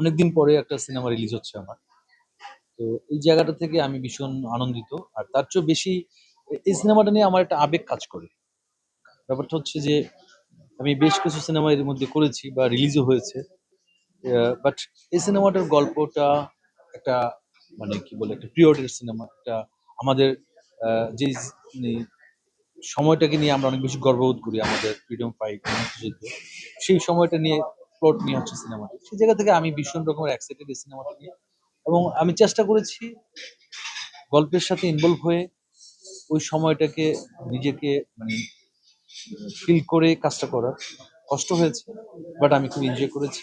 অনেকদিন পরে একটা সিনেমা রিলিজ হচ্ছে আমার। তো এই জায়গাটা থেকে আমি ভীষণ আনন্দিত। আর তার চেয়েও বেশি এই সিনেমাটা নিয়ে আমার একটা আবেগ কাজ করে। ব্যাপারটা হচ্ছে যে, আমি বেশ কিছু সিনেমা এর মধ্যে করেছি বা রিলিজও হয়েছে। বাট এই সিনেমাটার গল্পটা একটা মানে কি বলে, একটা পিরিয়ডের সিনেমা, একটা আমাদের যে মানে সময়টাকে নিয়ে আমরা অনেক বেশি গর্ববোধ করি আমাদের ফ্রিডম ফাইট মুক্তিযুদ্ধ সেই সময়টা নিয়ে প্লট নিয়ে হচ্ছে সিনেমাটা সেই জায়গা থেকে আমি ভীষণ রকমের এক্সাইটেড এই সিনেমাটা নিয়ে। এবং আমি চেষ্টা করেছি গল্পের সাথে ইনভলভ হয়ে ওই সময়টাকে নিজেকে মানে ফিল করে কাজটা করার। কষ্ট হয়েছে বাট আমি খুব এনজয় করেছি।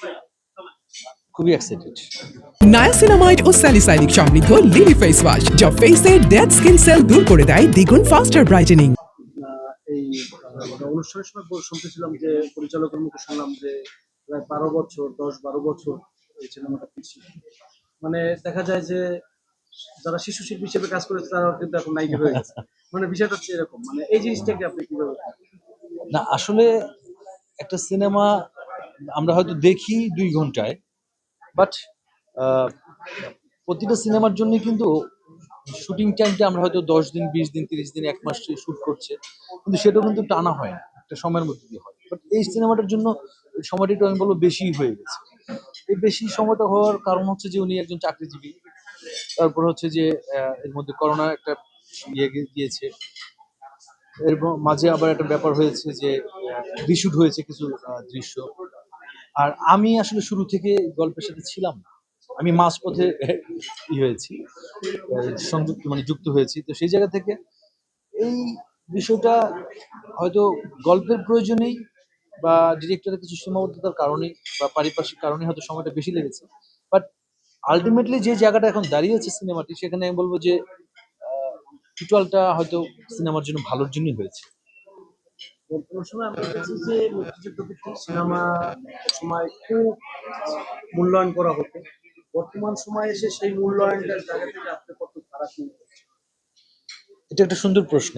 খুবই এক্সাইটেড নায়াসিনামাইড ও স্যালিসাইলিক সমৃদ্ধ লিলি ফেস ওয়াশ যা ফেসের ডেড স্কিন সেল দূর করে দেয় দ্বিগুণ ফাস্টার ব্রাইটেনিং এই আহ, অনুষ্ঠানের সময় শুনতেছিলাম যে পরিচালকের মুখে শুনলাম যে প্রায় বারো বছর, দশ বারো বছর এই সিনেমাটা পিছিয়ে। মানে দেখা যায় যে যারা শিশু শিল্পী হিসেবে কাজ করেছে তারা কিন্তু এখন নায়িকা হয়ে গেছে। মানে বিষয়টা হচ্ছে এরকম মানে এই জিনিসটাকে আপনি কীভাবে? না, আসলে একটা সিনেমা আমরা হয়তো দেখি দুই ঘন্টায় বাট প্রতিটা সিনেমার জন্য কিন্তু শুটিং টাইমটা আমরা হয়তো দশ দিন, বিশ দিন, তিরিশ দিন, এক মাস শুট করছে, কিন্তু সেটাও কিন্তু টানা হয় না, একটা সময়ের মধ্যে দিয়ে হয়। বাট এই সিনেমাটার জন্য সময়টা একটু আমি বলব বেশি হয়ে গেছে। এই বেশি সময়টা হওয়ার কারণ হচ্ছে যে উনি একজন চাকরিজীবী। তারপর হচ্ছে যে এর মধ্যে করোনা একটা ইয়ে গিয়েছে। এর মাঝে আবার একটা ব্যাপার হয়েছে যে রিশুট হয়েছে কিছু দৃশ্য। আর আমি আসলে শুরু থেকে গল্পের সাথে ছিলাম না। আমি মাঝপথে ই হয়েছি সংযুক্ত মানে যুক্ত হয়েছি। তো সেই জায়গা থেকে এই বিষয়টা হয়তো গল্পের প্রয়োজনেই বা ডিরেক্টরের কিছু সীমাবদ্ধতার কারণে বা পারিপার্শ্বিক কারণে হয়তো সময়টা বেশি লেগেছে। বাট আলটিমেটলি যে জায়গাটা এখন দাঁড়িয়েছে সিনেমাটি সেখানে আমি বলব যে টোটালটা হয়তো সিনেমার জন্য ভালোর জন্যই হয়েছে। বর্তমান সময় আমরা দেখছি যে মুক্তিযুদ্ধ সিনেমা সময় খুব মূল্যায়ন করা হতো। বর্তমান সময়ে এসে সেই মূল্যায়নটার জায়গা থেকে আপনি কত খারাপ এটা একটা সুন্দর প্রশ্ন।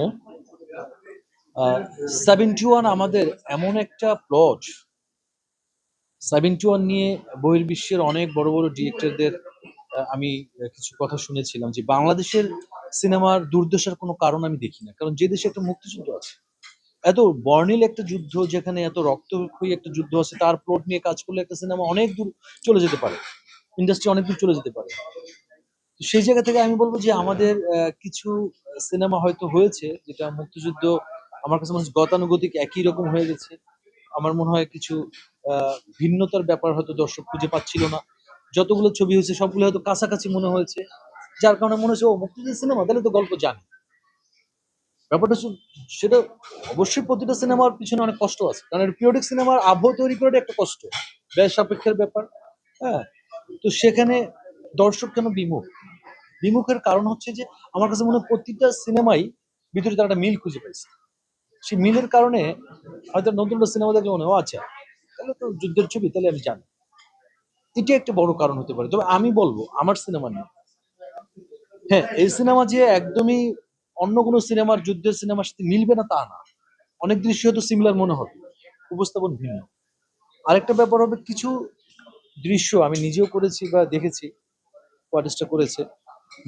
সেভেন্টি ওয়ান আমাদের এমন একটা প্লট সেভেন্টি ওয়ান নিয়ে বহির্বিশ্বের অনেক বড় বড় ডিরেক্টরদের আমি কিছু কথা শুনেছিলাম যে বাংলাদেশের সিনেমার দুর্দশার কোনো কারণ আমি দেখি না, কারণ যে দেশে একটা মুক্তিযুদ্ধ আছে। এত বর্ণিল একটা যুদ্ধ, যেখানে এত রক্তক্ষয়ী একটা যুদ্ধ আছে, তার প্লট নিয়ে কাজ করলে একটা সিনেমা অনেক দূর চলে যেতে পারে ইন্ডাস্ট্রি অনেক দূর চলে যেতে পারে। সেই জায়গা থেকে আমি বলব যে আমাদের কিছু সিনেমা হয়তো হয়েছে, যেটা মুক্তিযুদ্ধ আমার কাছে মনে হচ্ছে গতানুগতিক একই রকম হয়ে গেছে। আমার মনে হয় কিছু ভিন্নতার ব্যাপার হয়তো দর্শক খুঁজে পাচ্ছিল না। যতগুলো ছবি হয়েছে, সবগুলো হয়তো কাছাকাছি মনে হয়েছে। যার কারণে মনে হচ্ছে, ও মুক্তিযুদ্ধ সিনেমা, তাহলে তো গল্প জানি। ব্যাপারটা সেটা অবশ্যই প্রতিটা সিনেমার পিছনে অনেক কষ্ট আছে। কারণ পিরিয়ডিক সিনেমার আবহ তৈরি করাটা একটা কষ্ট। ব্যয় সাপেক্ষের ব্যাপার হ্যাঁ? তো সেখানে দর্শক কেন বিমুখ? বিমুখের কারণ হচ্ছে যে, আমার কাছে মনে হয় প্রতিটা সিনেমাই ভিতরে তারা একটা মিল খুঁজে পাইছে। সেই মিলের কারণে হয়তো নতুন সিনেমা দেখলে মনে আচ্ছা তাহলে তো যুদ্ধের ছবি, তাহলে আমি জানি। এটি একটা বড় কারণ হতে পারে। তবে আমি বলব, আমার সিনেমা নিয়ে। হ্যাঁ এই সিনেমা যে একদমই অন্য কোনো সিনেমার যুদ্ধের সিনেমার সাথে মিলবে না, তা না। অনেক দৃশ্য হয়তো সিমিলার মনে হবে, উপস্থাপন ভিন্ন। আরেকটা ব্যাপার হবে, কিছু দৃশ্য আমি নিজেও করেছি বা দেখেছি আর্টিস্টটা করেছে,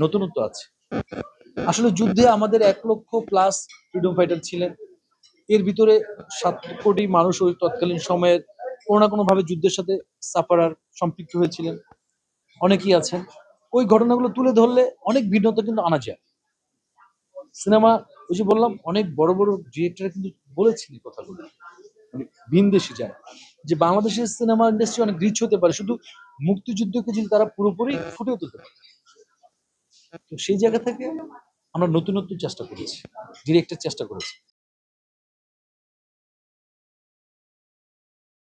নতুনত্ব আছে। আসলে যুদ্ধে আমাদের এক লক্ষ প্লাস ফ্রিডম ফাইটার ছিলেন। এর ভিতরে সাত কোটি মানুষ ওই তৎকালীন সময়ে কোনো না কোনো ভাবে যুদ্ধের সাথে সাফারার সম্পৃক্ত হয়েছিলেন। অনেকেই আছেন। ওই ঘটনাগুলো তুলে ধরলে অনেক ভিন্নতা কিন্তু আনা যায়। সিনেমা, ওই যে বললাম, অনেক বড় বড় ডিরেক্টর কিন্তু বলেছেন কথাগুলো। মানে ভিনদেশি যায় যে বাংলাদেশের সিনেমা ইন্ডাস্ট্রি অনেক রিচ হতে পারে, শুধু মুক্তিযুদ্ধকে যদি তারা পুরোপুরি ফুটে তুলতে পারে। তো সেই জায়গা থেকে আমরা নতুন নতুন চেষ্টা করেছি ডিরেক্টের চেষ্টা করেছি।